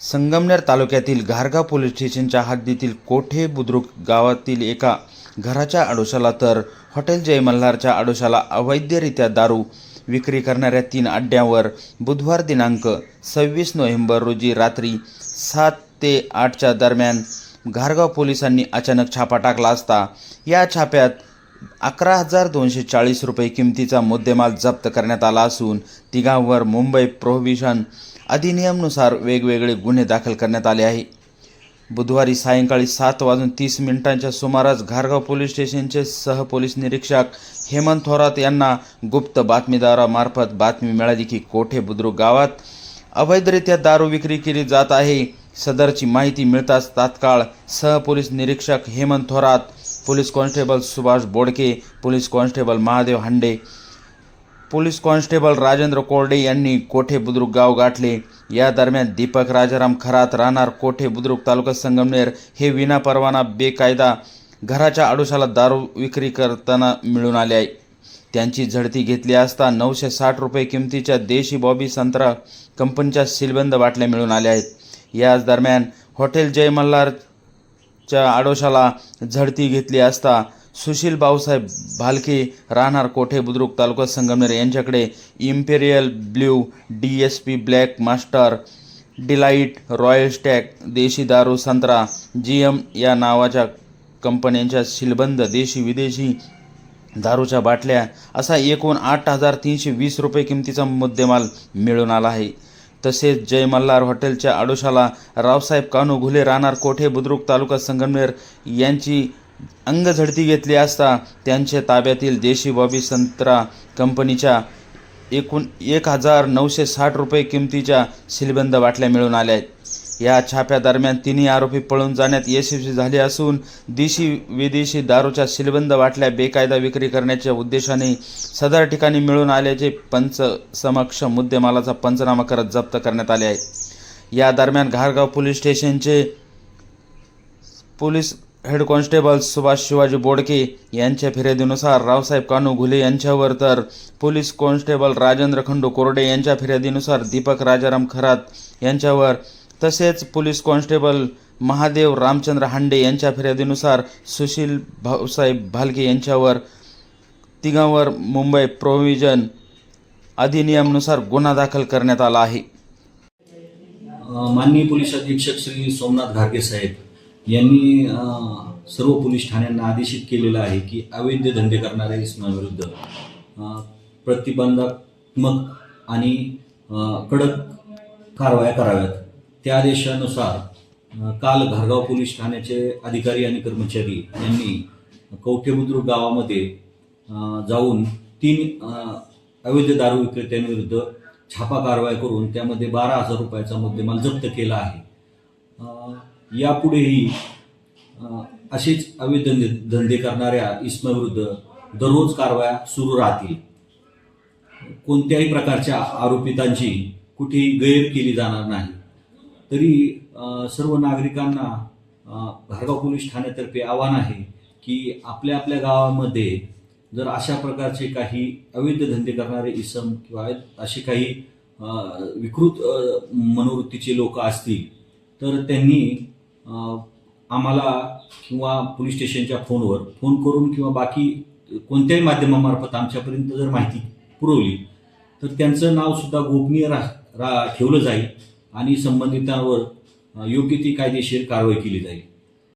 संगमनेर तालुक्यातील घारगाव पोलीस स्टेशनच्या हद्दीतील कोठे बुद्रुक गावातील एका घराच्या आडोशाला तर हॉटेल जय मल्हारच्या आडोशाला अवैधरित्या दारू विक्री करणाऱ्या तीन अड्ड्यांवर बुधवार दिनांक सव्वीस नोव्हेंबर रोजी रात्री सात ते आठच्या दरम्यान घारगाव पोलिसांनी अचानक छापा टाकला असता या छाप्यात अकरा हजार दोनशे चाळीस रुपये किमतीचा मुद्देमाल जप्त करण्यात आला असून तिघांवर मुंबई प्रोहिबिशन अधिनियमनुसार वेगवेगळे गुन्हे दाखल करण्यात आले आहे. बुधवारी सायंकाळी सात वाजून तीस मिनिटांच्या सुमारास घारगाव पोलीस स्टेशनचे सहपोलीस निरीक्षक हेमंत थोरात यांना गुप्त बातमीदारामार्फत बातमी मिळाली की कोठे बुद्रुक गावात अवैधरित्या दारू विक्री केली जात आहे. सदरची माहिती मिळताच तात्काळ सहपोलीस निरीक्षक Hemant Thorat police constable Subhash Bodke police constable Mahadev Hande police constable Rajendra Korde यांनी कोठे बुद्रुक गाव गाठले? या दरम्यान दीपक राजाराम खरात राहणार कोठे बुद्रुक तालुका संगमनेर हे विनापरवाना बेकायदा घराच्या आडोशाला दारू विक्री करताना मिळून आले आहे. त्यांची झडती घेतली असता नऊशे साठ रुपये किमतीच्या देशी बॉबी संत्रा कंपनीच्या सीलबंद बाटल्या मिळून आल्या आहेत. याच दरम्यान हॉटेल जय मल्हारच्या आडोशाला झडती घेतली असता सुशील भाऊसाहेब भालके राहणार कोठे बुद्रुक तालुका संगमनेर यांच्याकडे imperial blue D S P black master delight royal stag देशी दारू संत्रा जी एम या नावाच्या कंपन्यांच्या शिलबंद देशी विदेशी दारूच्या बाटल्या असा एकूण आठ हजार तीनशे वीस रुपये किमतीचा मुद्देमाल मिळून आला आहे. तसेच जय मल्हार हॉटेलच्या आडोशाला रावसाहेब कानू घुले राहणार कोठे बुद्रुक तालुका संगमनेर यांची अंगझडती घेतली असता त्यांच्या ताब्यातील देशी बॉबी संत्रा कंपनीच्या एकूण एक हजार नऊशे साठ रुपये किमतीच्या सिलबंद बाटल्या मिळून आल्या आहेत. या छाप्यादरम्यान तिन्ही आरोपी पळून जाण्यात यशस्वी झाले असून देशी विदेशी दारूच्या सिलबंद बाटल्या बेकायदा विक्री करण्याच्या उद्देशाने सदर ठिकाणी मिळून आल्याचे पंच समक्ष मुद्देमालाचा पंचनामा करत जप्त करण्यात आले आहे. या दरम्यान घारगाव पोलीस स्टेशनचे police head constable Subhash Shivaji Bodke यांच्या फिर्यादीनुसार रावसाहेब कानू घुले यांच्यावर तर पोलीस कॉन्स्टेबल राजेंद्र खंडू कोरडे यांच्या फिर्यादीनुसार दीपक राजाराम खरात यांच्यावर तसेच पोलीस कॉन्स्टेबल महादेव रामचंद्र हांडे यांच्या फिर्यादीनुसार सुशील भाऊसाहेब भालके यांच्यावर तिघांवर मुंबई प्रोव्हिजन अधिनियमनुसार गुन्हा दाखल करण्यात आला आहे. माननीय पोलीस अधीक्षक श्री सोमनाथ घारगे साहेब यांनी सर्व पोलीस ठाण्यांना आदेशित केलेलं आहे की अवैध धंदे करणाऱ्या इसमाविरुद्ध प्रतिबंधात्मक आणि कडक कारवाया कराव्यात. त्या आदेशानुसार काल घारगाव पोलीस ठाण्याचे अधिकारी आणि कर्मचारी यांनी कवठेबुद्रुक गावामध्ये जाऊन तीन अवैध दारू विक्रेत्यांविरुद्ध छापा कारवाई करून त्यामध्ये बारा हजार रुपयाचा मुद्देमाल जप्त केला आहे. यापुढेही असेच अवैध धंदे करणाऱ्या इस्माविरुद्ध दररोज कारवाया सुरू राहतील. कोणत्याही प्रकारच्या आरोपितांची कुठेही गैर केली जाणार नाही. तरी सर्व नागरिकांना भारगाव पोलीस ठाण्यातर्फे आव्हान आहे की आपल्या आपल्या गावामध्ये जर अशा प्रकारचे काही अवैध धंदे करणारे इसम किंवा असे काही विकृत मनोवृत्तीचे लोक असतील तर त्यांनी आम्हाला किंवा पोलीस स्टेशनच्या फोनवर फोन करून किंवा बाकी कोणत्याही माध्यमामार्फत आमच्यापर्यंत जर माहिती पुरवली तर त्यांचं नावसुद्धा गोपनीय रा, रा ठेवलं जाईल आणि संबंधितांवर योग्य ती कायदेशीर कारवाई केली जाईल.